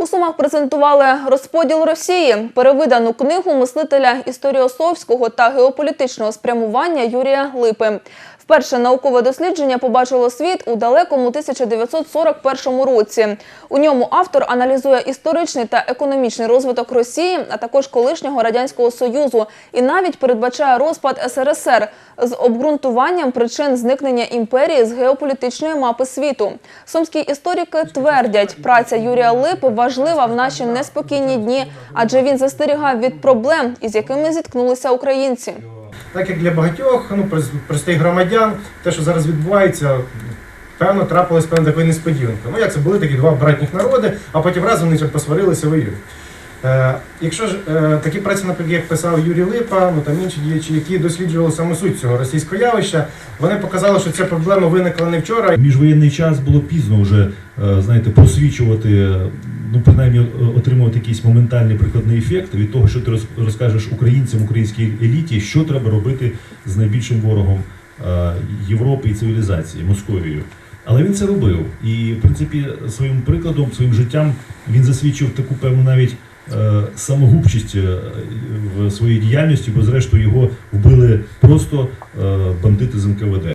У Сумах презентували розподіл Росії, перевидану книгу мислителя історіосовського та геополітичного спрямування Юрія Липи. Вперше наукове дослідження побачило світ у далекому 1941 році. У ньому автор аналізує історичний та економічний розвиток Росії, а також колишнього радянського союзу, і навіть передбачає розпад СРСР з обґрунтуванням причин зникнення імперії з геополітичної мапи світу. Сумські історики твердять, праця Юрія Липи важлива в наші неспокійні дні, адже він застерігав від проблем, із якими зіткнулися українці. Так як для багатьох ну, прос- простих громадян, те, що зараз відбувається, певно, трапилось певна така несподіванка. Ну як це були такі два братніх народи, а потім раз вони посварилися воюють. Е, якщо ж е, такі праці, наприклад, як писав Юрій Липа, ну там інші діячі, які досліджували саме суть цього російського явища, вони показали, що ця проблема виникла не вчора. Міжвоєнний час було пізно вже е, знаєте, просвічувати, ну принаймні отримувати якийсь моментальний прикладний ефект від того, що ти роз- розкажеш українцям, українській еліті, що треба робити з найбільшим ворогом Європи і цивілізації Московією. Але він це робив, і в принципі своїм прикладом, своїм життям він засвідчив таку певну навіть самогубчість е, в своїй діяльності, бо зрештою його вбили просто е, бандити з НКВД.